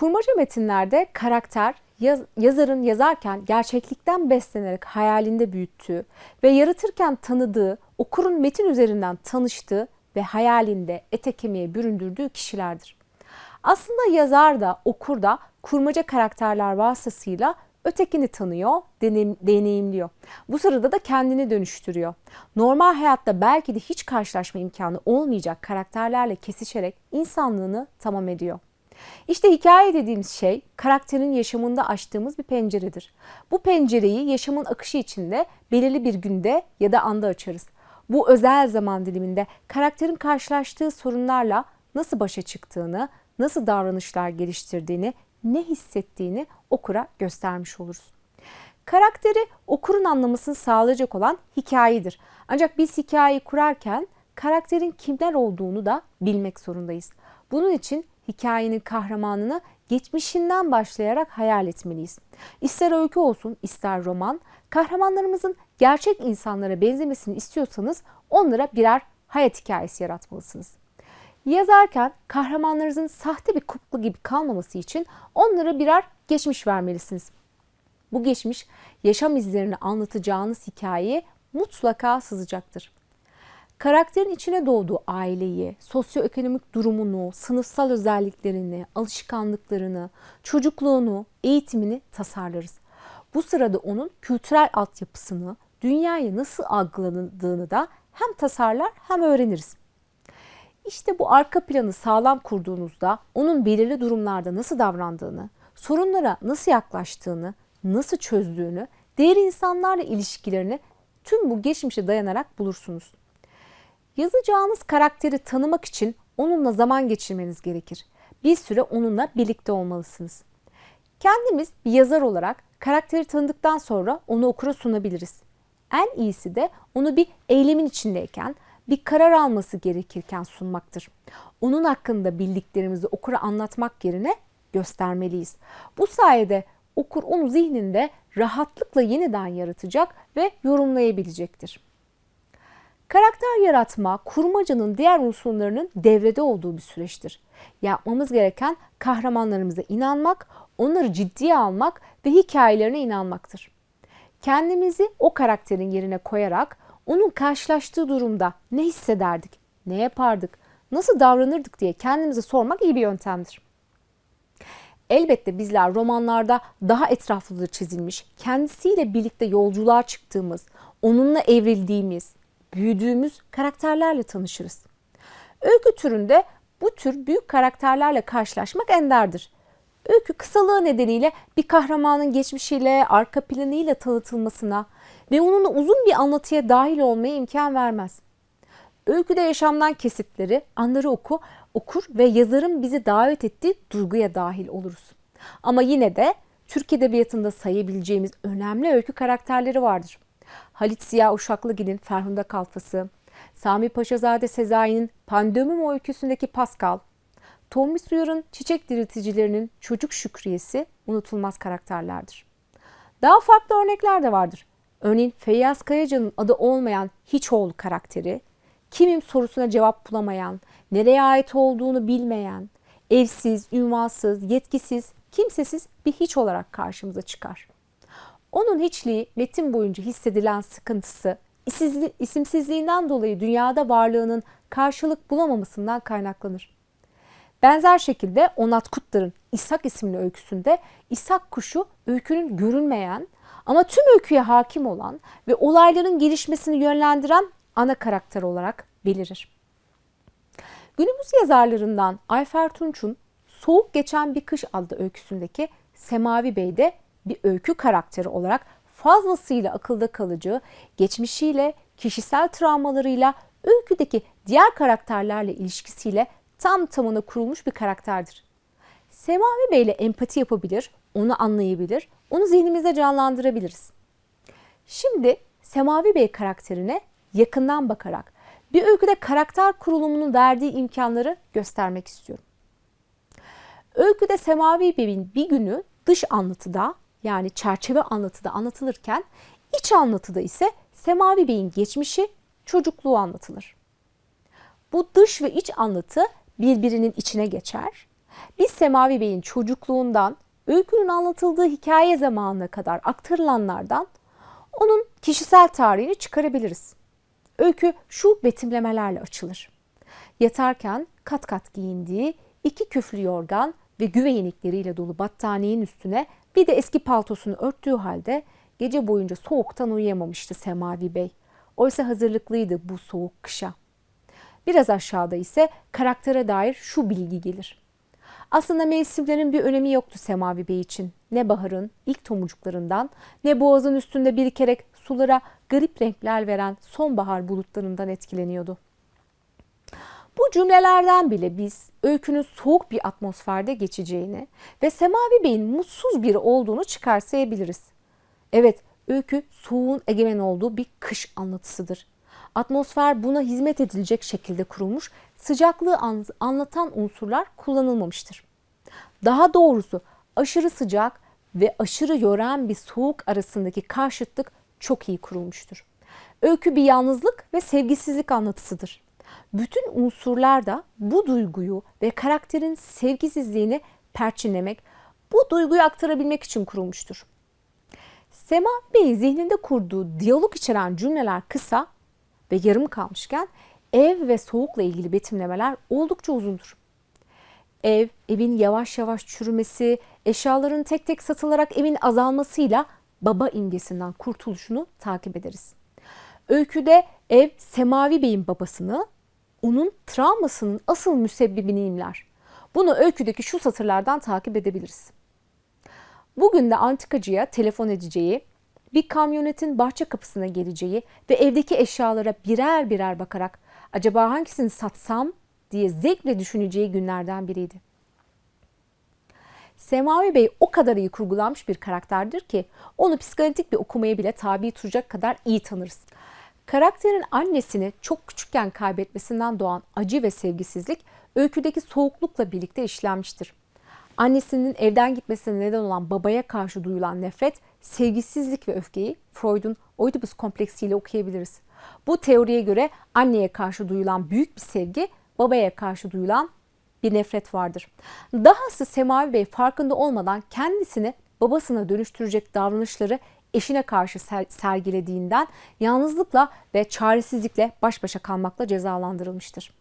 Kurmaca metinlerde karakter yaz- yazarın yazarken gerçeklikten beslenerek hayalinde büyüttüğü ve yaratırken tanıdığı, okurun metin üzerinden tanıştığı ve hayalinde ete kemiğe büründürdüğü kişilerdir. Aslında yazar da okur da kurmaca karakterler vasıtasıyla ötekini tanıyor, deneyim- deneyimliyor. Bu sırada da kendini dönüştürüyor. Normal hayatta belki de hiç karşılaşma imkanı olmayacak karakterlerle kesişerek insanlığını tamam ediyor. İşte hikaye dediğimiz şey karakterin yaşamında açtığımız bir penceredir. Bu pencereyi yaşamın akışı içinde belirli bir günde ya da anda açarız. Bu özel zaman diliminde karakterin karşılaştığı sorunlarla nasıl başa çıktığını, nasıl davranışlar geliştirdiğini, ne hissettiğini okura göstermiş oluruz. Karakteri okurun anlamasını sağlayacak olan hikayedir. Ancak biz hikayeyi kurarken karakterin kimler olduğunu da bilmek zorundayız. Bunun için hikayenin kahramanını geçmişinden başlayarak hayal etmeliyiz. İster öykü olsun, ister roman, kahramanlarımızın gerçek insanlara benzemesini istiyorsanız onlara birer hayat hikayesi yaratmalısınız. Yazarken kahramanlarınızın sahte bir kukla gibi kalmaması için onlara birer geçmiş vermelisiniz. Bu geçmiş yaşam izlerini anlatacağınız hikayeye mutlaka sızacaktır. Karakterin içine doğduğu aileyi, sosyoekonomik durumunu, sınıfsal özelliklerini, alışkanlıklarını, çocukluğunu, eğitimini tasarlarız. Bu sırada onun kültürel altyapısını, dünyayı nasıl algıladığını da hem tasarlar hem öğreniriz. İşte bu arka planı sağlam kurduğunuzda onun belirli durumlarda nasıl davrandığını, sorunlara nasıl yaklaştığını, nasıl çözdüğünü, diğer insanlarla ilişkilerini tüm bu geçmişe dayanarak bulursunuz. Yazacağınız karakteri tanımak için onunla zaman geçirmeniz gerekir. Bir süre onunla birlikte olmalısınız. Kendimiz bir yazar olarak karakteri tanıdıktan sonra onu okura sunabiliriz. En iyisi de onu bir eylemin içindeyken, bir karar alması gerekirken sunmaktır. Onun hakkında bildiklerimizi okura anlatmak yerine göstermeliyiz. Bu sayede okur onu zihninde rahatlıkla yeniden yaratacak ve yorumlayabilecektir. Karakter yaratma, kurmacanın diğer unsurlarının devrede olduğu bir süreçtir. Yapmamız gereken kahramanlarımıza inanmak, onları ciddiye almak ve hikayelerine inanmaktır. Kendimizi o karakterin yerine koyarak onun karşılaştığı durumda ne hissederdik, ne yapardık, nasıl davranırdık diye kendimize sormak iyi bir yöntemdir. Elbette bizler romanlarda daha etraflıca çizilmiş, kendisiyle birlikte yolculuğa çıktığımız, onunla evrildiğimiz, büyüdüğümüz karakterlerle tanışırız. Öykü türünde bu tür büyük karakterlerle karşılaşmak enderdir. Öykü kısalığı nedeniyle bir kahramanın geçmişiyle, arka planıyla tanıtılmasına ve onunla uzun bir anlatıya dahil olmaya imkan vermez. Öyküde yaşamdan kesitleri, anları oku, okur ve yazarın bizi davet ettiği duyguya dahil oluruz. Ama yine de Türk Edebiyatı'nda sayabileceğimiz önemli öykü karakterleri vardır. Halit Ziya Uşaklıgil'in Ferhunda Kalfası, Sami Paşazade Sezai'nin Pandemim öyküsündeki Pascal, Tomris Uyar'ın Çiçek Dirilticilerinin Çocuk Şükriyesi unutulmaz karakterlerdir. Daha farklı örnekler de vardır. Örneğin Feyyaz Kayaca'nın adı olmayan Hiçoğlu karakteri, kimim sorusuna cevap bulamayan, nereye ait olduğunu bilmeyen, evsiz, ünvansız, yetkisiz, kimsesiz bir hiç olarak karşımıza çıkar. Onun hiçliği metin boyunca hissedilen sıkıntısı, isimsizliğinden dolayı dünyada varlığının karşılık bulamamasından kaynaklanır. Benzer şekilde Onat Kutlar'ın İshak isimli öyküsünde İshak kuşu öykünün görünmeyen ama tüm öyküye hakim olan ve olayların gelişmesini yönlendiren ana karakter olarak belirir. Günümüz yazarlarından Ayfer Tunç'un Soğuk Geçen Bir Kış adlı öyküsündeki Semavi Bey de bir öykü karakteri olarak fazlasıyla akılda kalıcı, geçmişiyle, kişisel travmalarıyla, öyküdeki diğer karakterlerle ilişkisiyle tam tamına kurulmuş bir karakterdir. Semavi Bey ile empati yapabilir, onu anlayabilir, onu zihnimizde canlandırabiliriz. Şimdi Semavi Bey karakterine yakından bakarak bir öyküde karakter kurulumunun verdiği imkanları göstermek istiyorum. Öyküde Semavi Bey'in bir günü dış anlatıda yani çerçeve anlatıda anlatılırken iç anlatıda ise Semavi Bey'in geçmişi, çocukluğu anlatılır. Bu dış ve iç anlatı birbirinin içine geçer, Biz Semavi Bey'in çocukluğundan öykünün anlatıldığı hikaye zamanına kadar aktarılanlardan onun kişisel tarihini çıkarabiliriz. Öykü şu betimlemelerle açılır. Yatarken kat kat giyindiği iki küflü yorgan ve güve yenikleriyle dolu battaniyenin üstüne bir de eski paltosunu örttüğü halde gece boyunca soğuktan uyuyamamıştı Semavi Bey. Oysa hazırlıklıydı bu soğuk kışa. Biraz aşağıda ise karaktere dair şu bilgi gelir. Aslında mevsimlerin bir önemi yoktu Semavi Bey için. Ne baharın ilk tomurcuklarından ne boğazın üstünde birikerek sulara garip renkler veren sonbahar bulutlarından etkileniyordu. Bu cümlelerden bile biz öykünün soğuk bir atmosferde geçeceğini ve Semavi Bey'in mutsuz biri olduğunu çıkarsayabiliriz. Evet, öykü soğuğun egemen olduğu bir kış anlatısıdır. Atmosfer buna hizmet edilecek şekilde kurulmuş, sıcaklığı anlatan unsurlar kullanılmamıştır. Daha doğrusu aşırı sıcak ve aşırı yoran bir soğuk arasındaki karşıtlık çok iyi kurulmuştur. Öykü bir yalnızlık ve sevgisizlik anlatısıdır. Bütün unsurlar da bu duyguyu ve karakterin sevgisizliğini perçinlemek, bu duyguyu aktarabilmek için kurulmuştur. Sema Bey'in zihninde kurduğu diyalog içeren cümleler kısa ve yarım kalmışken ev ve soğukla ilgili betimlemeler oldukça uzundur. Ev, evin yavaş yavaş çürümesi, eşyaların tek tek satılarak evin azalmasıyla baba imgesinden kurtuluşunu takip ederiz. Öyküde ev Semavi Bey'in babasını, onun travmasının asıl müsebbibini imler. Bunu öyküdeki şu satırlardan takip edebiliriz. Bugün de antikacıya telefon edeceği, bir kamyonetin bahçe kapısına geleceği ve evdeki eşyalara birer birer bakarak acaba hangisini satsam diye zevkle düşüneceği günlerden biriydi. Semavi Bey o kadar iyi kurgulanmış bir karakterdir ki onu psikanalitik bir okumaya bile tabi tutacak kadar iyi tanırız. Karakterin annesini çok küçükken kaybetmesinden doğan acı ve sevgisizlik öyküdeki soğuklukla birlikte işlenmiştir. Annesinin evden gitmesine neden olan babaya karşı duyulan nefret, sevgisizlik ve öfkeyi Freud'un Oedipus kompleksiyle okuyabiliriz. Bu teoriye göre anneye karşı duyulan büyük bir sevgi, babaya karşı duyulan bir nefret vardır. Dahası Semavi Bey farkında olmadan kendisini babasına dönüştürecek davranışları eşine karşı sergilediğinden yalnızlıkla ve çaresizlikle baş başa kalmakla cezalandırılmıştır.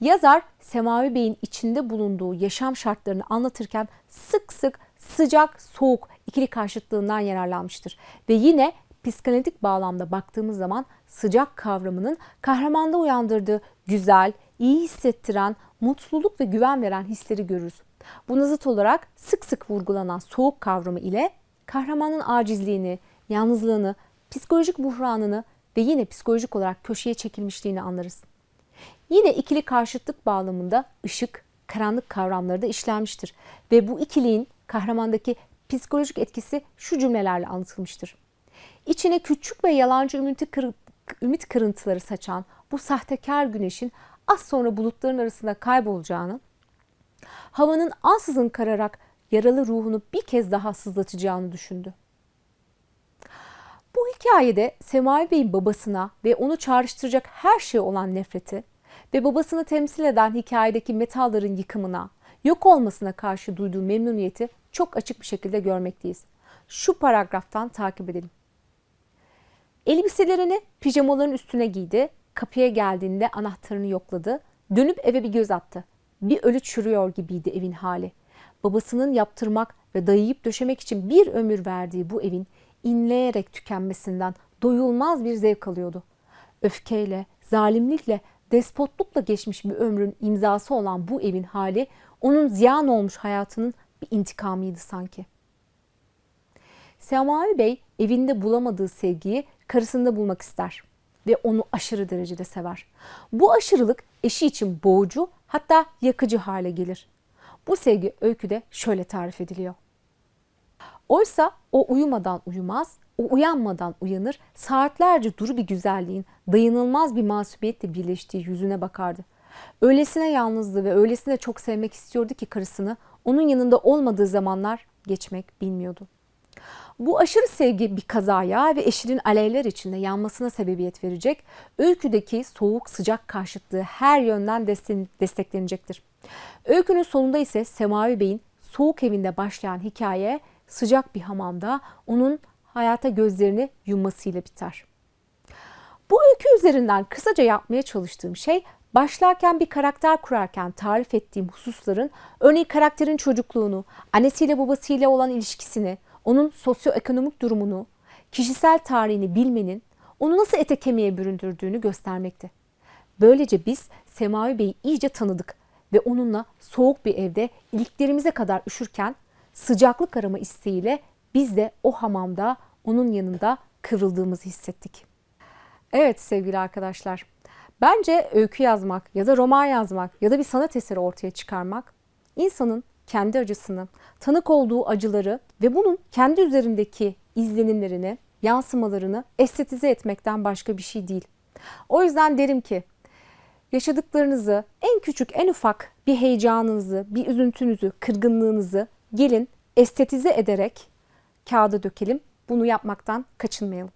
Yazar Semavi Bey'in içinde bulunduğu yaşam şartlarını anlatırken sık sık sıcak, soğuk ikili karşıtlığından yararlanmıştır. Ve yine psikanalitik bağlamda baktığımız zaman sıcak kavramının kahramanda uyandırdığı güzel, iyi hissettiren, mutluluk ve güven veren hisleri görürüz. Buna zıt olarak sık sık vurgulanan soğuk kavramı ile kahramanın acizliğini, yalnızlığını, psikolojik buhranını ve yine psikolojik olarak köşeye çekilmişliğini anlarız. Yine ikili karşıtlık bağlamında ışık, karanlık kavramları da işlenmiştir ve bu ikiliğin kahramandaki psikolojik etkisi şu cümlelerle anlatılmıştır. İçine küçük ve yalancı ümit, kır, ümit kırıntıları saçan bu sahtekar güneşin az sonra bulutların arasında kaybolacağını, havanın ansızın kararak yaralı ruhunu bir kez daha sızlatacağını düşündü. Bu hikayede Semai Bey'in babasına ve onu çağrıştıracak her şey olan nefreti ve babasını temsil eden hikayedeki metalların yıkımına, yok olmasına karşı duyduğu memnuniyeti çok açık bir şekilde görmekteyiz. Şu paragraftan takip edelim. Elbiselerini pijamaların üstüne giydi, kapıya geldiğinde anahtarını yokladı, dönüp eve bir göz attı. Bir ölü çürüyor gibiydi evin hali. Babasının yaptırmak ve dayayıp döşemek için bir ömür verdiği bu evin inleyerek tükenmesinden doyulmaz bir zevk alıyordu. Öfkeyle, zalimlikle, despotlukla geçmiş bir ömrün imzası olan bu evin hali onun ziyan olmuş hayatının bir intikamıydı sanki. Semavi Bey evinde bulamadığı sevgiyi karısında bulmak ister ve onu aşırı derecede sever. Bu aşırılık eşi için boğucu hatta yakıcı hale gelir. Bu sevgi öyküde şöyle tarif ediliyor. Oysa o uyumadan uyumaz, o uyanmadan uyanır, saatlerce duru bir güzelliğin dayanılmaz bir masubiyetle birleştiği yüzüne bakardı. Öylesine yalnızdı ve öylesine çok sevmek istiyordu ki karısını onun yanında olmadığı zamanlar geçmek bilmiyordu. Bu aşırı sevgi bir kazaya ve eşinin alevler içinde yanmasına sebebiyet verecek, öyküdeki soğuk sıcak karşıtlığı her yönden desteklenecektir. Öykünün sonunda ise Semavi Bey'in soğuk evinde başlayan hikaye sıcak bir hamamda onun hayata gözlerini yummasıyla biter. Bu öykü üzerinden kısaca yapmaya çalıştığım şey başlarken bir karakter kurarken tarif ettiğim hususların örneğin karakterin çocukluğunu, annesiyle babasıyla olan ilişkisini, onun sosyoekonomik durumunu, kişisel tarihini bilmenin onu nasıl ete kemiğe büründürdüğünü göstermekti. Böylece biz Semavi Bey'i iyice tanıdık ve onunla soğuk bir evde iliklerimize kadar üşürken sıcaklık arama isteğiyle biz de o hamamda onun yanında kıvrıldığımızı hissettik. Evet sevgili arkadaşlar. Bence öykü yazmak ya da roman yazmak ya da bir sanat eseri ortaya çıkarmak insanın kendi acısını, tanık olduğu acıları ve bunun kendi üzerindeki izlenimlerini, yansımalarını estetize etmekten başka bir şey değil. O yüzden derim ki yaşadıklarınızı, en küçük, en ufak bir heyecanınızı, bir üzüntünüzü, kırgınlığınızı gelin estetize ederek kağıda dökelim. Bunu yapmaktan kaçınmayalım.